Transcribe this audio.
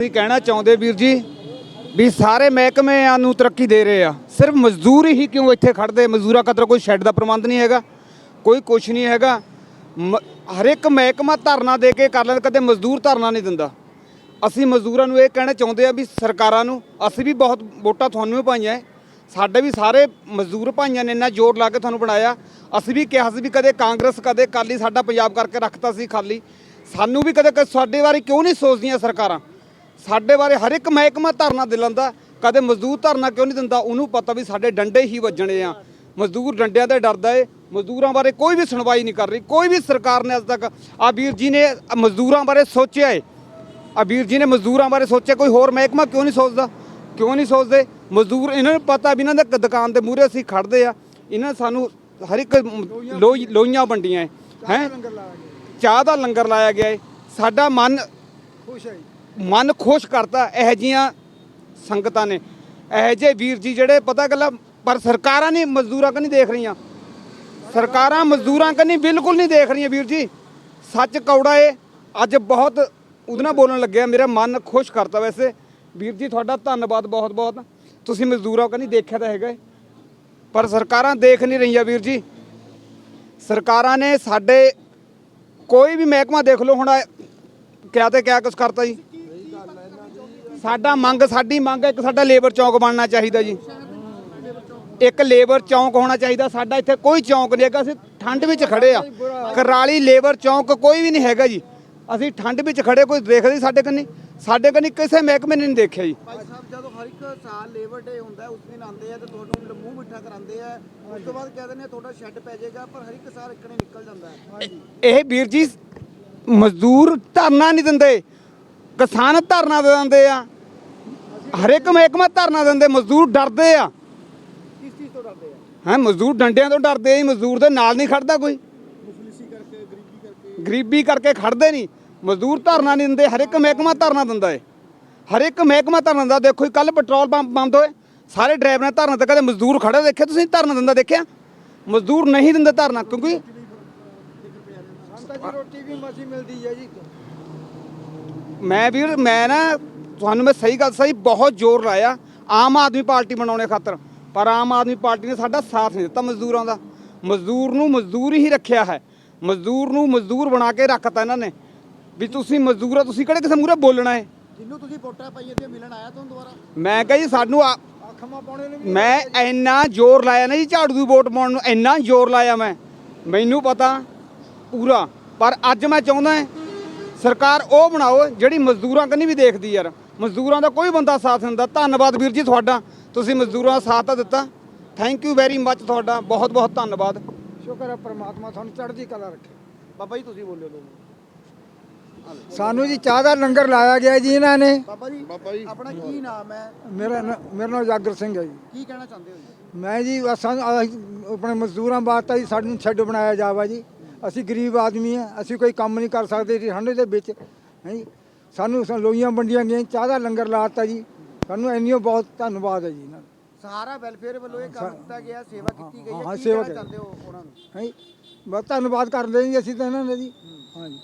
ਅਸੀਂ ਕਹਿਣਾ ਚਾਹੁੰਦੇ ਵੀਰ ਜੀ ਵੀ ਸਾਰੇ ਮਹਿਕਮਿਆਂ ਨੂੰ ਤਰੱਕੀ ਦੇ ਰਹੇ ਆ। ਸਿਰਫ ਮਜ਼ਦੂਰ ਹੀ ਕਿਉਂ ਇੱਥੇ ਖੜਦੇ ਮਜ਼ਦੂਰਾਂ ਕਦਰ ਕੋਈ ਸ਼ੈੱਡ ਦਾ ਪ੍ਰਬੰਧ ਨਹੀਂ ਹੈਗਾ, ਕੋਈ ਕੁਛ ਨਹੀਂ ਹੈਗਾ। ਮ- ਹਰ ਇੱਕ ਮਹਿਕਮਾ ਧਰਨਾ ਦੇ ਕੇ ਕਰ ਲੈਂਦਾ ਕਦੇ ਮਜ਼ਦੂਰ ਧਰਨਾ ਨਹੀਂ ਦਿੰਦਾ। ਅਸੀਂ ਮਜ਼ਦੂਰਾਂ ਨੂੰ ਇਹ ਕਹਿਣਾ ਚਾਹੁੰਦੇ ਆ ਵੀ ਸਰਕਾਰਾਂ ਨੂੰ, ਅਸੀਂ ਵੀ ਬਹੁਤ ਵੋਟਾਂ ਤੁਹਾਨੂੰ ਵੀ ਪਾਈਆਂ ਸਾਡੇ ਵੀ ਸਾਰੇ ਮਜ਼ਦੂਰ ਭਾਈਆਂ ਨੇ ਇੰਨਾ ਜ਼ੋਰ ਲਾ ਕੇ ਤੁਹਾਨੂੰ ਬਣਾਇਆ। ਅਸੀਂ ਵੀ ਕਿਹਾ ਸੀ ਵੀ ਕਦੇ ਕਾਂਗਰਸ, ਕਦੇ ਕਾਲੀ ਸਾਡਾ ਪੰਜਾਬ ਕਰਕੇ ਰੱਖਤਾ ਸੀ ਖਾਲੀ। ਸਾਨੂੰ ਵੀ ਕਦੇ ਕਦੇ ਸਾਡੇ ਬਾਰੇ ਕਿਉਂ ਨਹੀਂ ਸੋਚਦੀਆਂ ਸਰਕਾਰਾਂ? ਸਾਡੇ ਬਾਰੇ ਹਰ ਇੱਕ ਮਹਿਕਮਾ ਧਰਨਾ ਦਿਲਾਂਦਾ ਕਦੇ ਮਜ਼ਦੂਰ ਧਰਨਾ ਕਿਉਂ ਨਹੀਂ ਦਿੰਦਾ? ਉਹਨੂੰ ਪਤਾ ਵੀ ਸਾਡੇ ਡੰਡੇ ਹੀ ਵੱਜਣੇ ਆ। ਮਜ਼ਦੂਰ ਡੰਡਿਆਂ ਤੇ ਡਰਦਾ ਏ, ਮਜ਼ਦੂਰਾਂ ਬਾਰੇ ਕੋਈ ਵੀ ਸੁਣਵਾਈ ਨਹੀਂ ਕਰ ਰਹੀ, ਕੋਈ ਵੀ ਸਰਕਾਰ ਨੇ ਅੱਜ ਤੱਕ ਆ ਵੀਰ ਜੀ ਨੇ ਮਜ਼ਦੂਰਾਂ ਬਾਰੇ ਸੋਚਿਆ ਏ। ਆ ਵੀਰ ਜੀ ਨੇ ਮਜ਼ਦੂਰਾਂ ਬਾਰੇ ਸੋਚਿਆ, ਕੋਈ ਹੋਰ ਮਹਿਕਮਾ ਕਿਉਂ ਨਹੀਂ ਸੋਚਦਾ? ਕਿਉਂ ਨਹੀਂ ਸੋਚਦੇ? ਮਜ਼ਦੂਰ, ਇਹਨਾਂ ਨੂੰ ਪਤਾ ਵੀ ਇਹਨਾਂ ਦੇ ਦੁਕਾਨ ਦੇ ਮੂਹਰੇ ਅਸੀਂ ਖੜਦੇ ਆ। ਇਹਨਾਂ ਸਾਨੂੰ ਹਰ ਇੱਕ ਲੋਈ, ਲੋਈਆਂ ਵੰਡੀਆਂ ਹੈ? ਚਾਹ ਦਾ ਲੰਗਰ ਲਾਇਆ ਗਿਆ ਏ। ਸਾਡਾ ਮਨ ਖੁਸ਼ ਹੈ ਮਨ ਖੁਸ਼ ਕਰਤਾ ਇਹ ਜੀਆਂ ਸੰਗਤਾਂ ਨੇ। ਇਹ ਜੇ ਵੀਰ ਜੀ ਜਿਹੜੇ ਪਤਾ ਗੱਲਾਂ, ਪਰ ਸਰਕਾਰਾਂ ਨਹੀਂ, ਮਜ਼ਦੂਰਾਂ ਕਨੀ ਦੇਖ ਰਹੀਆਂ। ਸਰਕਾਰਾਂ ਮਜ਼ਦੂਰਾਂ ਕਨੀ ਬਿਲਕੁਲ ਨਹੀਂ ਦੇਖ ਰਹੀਆਂ ਵੀਰ ਜੀ। ਸੱਚ ਕੌੜਾ ਏ। ਅੱਜ ਬਹੁਤ ਉਹਦੇ ਨਾਲ ਬੋਲਣ ਲੱਗਿਆ, ਮੇਰਾ ਮਨ ਖੁਸ਼ ਕਰਤਾ ਵੈਸੇ। ਵੀਰ ਜੀ, ਤੁਹਾਡਾ ਧੰਨਵਾਦ ਬਹੁਤ ਬਹੁਤ। ਤੁਸੀਂ ਮਜ਼ਦੂਰਾਂ ਕਨੀ ਦੇਖਿਆ ਤਾਂ ਹੈਗਾ ਪਰ ਸਰਕਾਰਾਂ ਦੇਖ ਨਹੀਂ ਰਹੀਆਂ ਵੀਰ ਜੀ। ਸਰਕਾਰਾਂ ਨੇ ਸਾਡੇ ਕੋਈ ਵੀ ਮਹਿਕਮਾ ਦੇਖ ਲਓ, ਹੁਣ ਕਿਆ ਤੇ ਕਿਆ ਕੁਛ ਕਰਤਾ ਜੀ। ਸਾਡਾ ਮੰਗ ਸਾਡੀ ਮੰਗ ਇੱਕ ਸਾਡਾ ਲੇਬਰ ਚੌਂਕ ਬਣਨਾ ਚਾਹੀਦਾ ਜੀ। ਇੱਕ ਲੇਬਰ ਚੌਂਕ ਹੋਣਾ ਚਾਹੀਦਾ। ਸਾਡਾ ਇੱਥੇ ਕੋਈ ਚੌਂਕ ਨਹੀਂ ਹੈਗਾ। ਅਸੀਂ ਠੰਡ ਵਿੱਚ ਖੜੇ ਆ। ਕਰਾਲੀ ਲੇਬਰ ਚੌਂਕ ਕੋਈ ਵੀ ਨਹੀਂ ਹੈਗਾ ਜੀ। ਅਸੀਂ ਠੰਡ ਵਿੱਚ ਖੜੇ ਕੋਈ ਦੇਖਦਾ ਸਾਡੇ ਕੰਨੀ। ਸਾਡੇ ਕੰਨੀ ਕਿਸੇ ਮਹਿਕਮੇ ਨੇ ਨਹੀਂ ਦੇਖਿਆ ਜੀ। ਭਾਈ ਸਾਹਿਬ ਜਦੋਂ ਹਰ ਇੱਕ ਸਾਲ ਲੇਬਰ ਡੇ ਹੁੰਦਾ ਉਸ ਦਿਨ ਆਉਂਦੇ ਆ ਤੇ ਤੁਹਾਨੂੰ ਮੂੰਹ ਮਿੱਠਾ ਕਰਾਉਂਦੇ ਆ। ਉਸ ਤੋਂ ਬਾਅਦ ਕਹਿੰਦੇ ਨੇ ਤੁਹਾਡਾ ਸ਼ੈੱਡ ਪੈ ਜਾਏਗਾ ਪਰ ਹਰ ਇੱਕ ਸਾਲ ਇੱਕਣੇ ਨਿਕਲ ਜਾਂਦਾ ਹੈ। ਇਹ ਵੀਰ ਜੀ ਮਜ਼ਦੂਰ ਧਰਨਾ ਨਹੀਂ ਦਿੰਦੇ। ਕਿਸਾਨ ਧਰਨਾ ਦੇ ਦਿੰਦੇ ਆ। ਹਰ ਇੱਕ ਮਹਿਕਮਾ ਧਰਨਾ ਦਿੰਦੇ ਮਜ਼ਦੂਰ ਡਰਦੇ ਆ। ਕਿਸ ਚੀਜ਼ ਤੋਂ ਡਰਦੇ ਆ? ਹੈ ਮਜ਼ਦੂਰ ਡੰਡਿਆਂ ਤੋਂ ਡਰਦੇ ਆ ਮਜ਼ਦੂਰ ਦੇ ਨਾਲ ਨਹੀਂ ਖੜਦਾ ਕੋਈ। ਮੁਫਲਿਸੀ ਕਰਕੇ ਗਰੀਬੀ ਕਰਕੇ। ਗਰੀਬੀ ਕਰਕੇ ਖੜਦੇ ਨਹੀਂ। ਮਜ਼ਦੂਰ ਧਰਨਾ ਨਹੀਂ ਦਿੰਦੇ ਹਰ ਇੱਕ ਮਹਿਕਮਾ ਧਰਨਾ ਦਿੰਦਾ ਏ। ਹਰ ਇੱਕ ਮਹਿਕਮਾ ਧਰਨਾ ਦਿੰਦਾ ਦੇਖੋ ਕੱਲ ਪੈਟਰੋਲ ਪੰਪ ਬੰਦ ਹੋਏ ਸਾਰੇ ਡਰਾਈਵਰਾਂ ਧਰਨਾ ਤੇ ਕਦੇ ਮਜ਼ਦੂਰ ਖੜੇ ਦੇਖੇ ਤੁਸੀਂ ਧਰਨਾ ਦਿੰਦਾ ਦੇਖਿਆ? ਮਜ਼ਦੂਰ ਨਹੀਂ ਦਿੰਦੇ ਧਰਨਾ ਕਿਉਂਕਿ ਸੰਤਾ ਜੀ ਰੋਟੀ ਵੀ ਮਸੀ ਮਿਲਦੀ ਹੈ ਜੀ। ਮੈਂ ਵੀਰ ਮੈਂ ਨਾ ਤੁਹਾਨੂੰ ਮੈਂ ਸਹੀ ਗੱਲ ਸਹੀ ਬਹੁਤ ਜ਼ੋਰ ਲਾਇਆ। ਆਮ ਆਦਮੀ ਪਾਰਟੀ ਬਣਾਉਣੇ ਖਾਤਰ। ਪਰ ਆਮ ਆਦਮੀ ਪਾਰਟੀ ਨੇ ਸਾਡਾ ਸਾਥ ਨਹੀਂ ਦਿੱਤਾ ਮਜ਼ਦੂਰਾਂ ਦਾ। ਮਜ਼ਦੂਰ ਨੂੰ ਮਜ਼ਦੂਰ ਹੀ ਰੱਖਿਆ ਹੈ। ਮਜ਼ਦੂਰ ਨੂੰ ਮਜ਼ਦੂਰ ਬਣਾ ਕੇ ਰੱਖਤਾ ਇਹਨਾਂ ਨੇ। ਵੀ ਤੁਸੀਂ ਮਜ਼ਦੂਰ ਆ ਤੁਸੀਂ ਕਿਹੜੇ ਕਿਸੇ ਮੂਹਰੇ ਬੋਲਣਾ ਹੈ? ਜਿੰਨੂੰ ਤੁਸੀਂ ਵੋਟਾਂ ਪਾਈਆਂ ਤੇ ਮਿਲਣ ਆਇਆ ਤੁਹਾਨੂੰ ਦੁਬਾਰਾ? ਮੈਂ ਕਹਾਂ ਜੀ ਸਾਨੂੰ ਅੱਖਾਂ ਪਾਉਣੇ ਨੇ ਮੈਂ ਇੰਨਾ ਜ਼ੋਰ ਲਾਇਆ ਨਾ ਜੀ ਝਾੜੂ ਦੀ ਵੋਟ ਪਾਉਣ ਨੂੰ ਇੰਨਾ ਜ਼ੋਰ ਲਾਇਆ ਮੈਂ। ਮੈਨੂੰ ਪਤਾ ਪੂਰਾ। ਪਰ ਅੱਜ ਮੈਂ ਚਾਹੁੰਦਾ ਹਾਂ ਸਰਕਾਰ ਉਹ ਬਣਾਓ ਜਿਹੜੀ ਮਜ਼ਦੂਰਾਂ ਕੰਨੀ ਵੀ ਦੇਖਦੀ ਯਾਰ। ਮਜ਼ਦੂਰਾਂ ਦਾ ਕੋਈ ਬੰਦਾ ਸਾਥ ਨਹੀਂ ਦਿੰਦਾ। ਧੰਨਵਾਦ ਵੀਰ ਜੀ ਤੁਹਾਡਾ। ਤੁਸੀਂ ਮਜ਼ਦੂਰਾਂ ਦਾ ਸਾਥ ਤਾਂ ਦਿੱਤਾ। ਥੈਂਕ ਯੂ ਵੈਰੀ ਮੱਚ ਤੁਹਾਡਾ। ਬਹੁਤ ਬਹੁਤ ਧੰਨਵਾਦ। ਸ਼ੁਕਰ ਹੈ ਪ੍ਰਮਾਤਮਾ ਤੁਹਾਨੂੰ ਚੜ੍ਹਦੀ ਕਲਾ ਰੱਖੇ। ਬਾਬਾ ਜੀ ਤੁਸੀਂ ਬੋਲਿਓ ਦੋ ਸਾਨੂੰ ਜੀ ਚਾਹ ਦਾ ਲੰਗਰ ਲਾਇਆ ਗਿਆ ਜੀ ਇਹਨਾਂ ਨੇ। ਬਾਬਾ ਜੀ ਬਾਬਾ ਜੀ। ਆਪਣਾ ਕੀ ਨਾਮ ਹੈ? ਮੇਰਾ ਨ- ਮੇਰਾ ਨਾਮ ਜਾਗਰ ਸਿੰਘ ਹੈ ਜੀ। ਕੀ ਕਹਿਣਾ ਚਾਹੁੰਦੇ ਹੋ ਜੀ? ਮੈਂ ਜੀ ਅਸਾਂ ਆਪਣੇ ਮਜ਼ਦੂਰਾਂ ਵਾਸਤੇ ਜੀ ਸਾਨੂੰ ਛੱਡ ਬਣਾਇਆ ਜਾਵਾ ਜੀ। ਅਸੀਂ ਗਰੀਬ ਆਦਮੀ ਆ ਅਸੀਂ ਕੋਈ ਕੰਮ ਨਹੀਂ ਕਰ ਸਕਦੇ ਜੀ ਠੰਡ ਦੇ ਵਿੱਚ ਹੈ ਜੀ। ਸਾਨੂੰ ਸ- ਲੋਈਆਂ ਵੰਡੀਆਂ ਗਈਆਂ ਚਾਹ ਦਾ ਲੰਗਰ ਲਾਤਾ ਜੀ। ਸਾਨੂੰ ਇੰਨੀਓ ਬਹੁਤ ਧੰਨਵਾਦ ਹੈ ਜੀ ਇਹਨਾਂ ਦਾ। ਸਹਾਰਾ ਵੈਲਫੇਅਰ ਵੱਲੋਂ ਇਹ ਕੰਮ ਕੀਤਾ ਗਿਆ ਸੇਵਾ ਕੀਤੀ ਗਈ ਹਾਂ, ਕੀ ਸੇਵਾ ਕਹਿਣਾ ਕੀਤੀ। ਚਾਹੁੰਦੇ ਹੋ ਉਹਨਾਂ ਨੂੰ? ਹੈ ਜੀ ਬਹੁਤ ਧੰਨਵਾਦ ਕਰਦੇ ਜੀ ਅਸੀਂ ਤਾਂ ਇਹਨਾਂ ਦਾ ਜੀ। ਹਾਂ ਜੀ।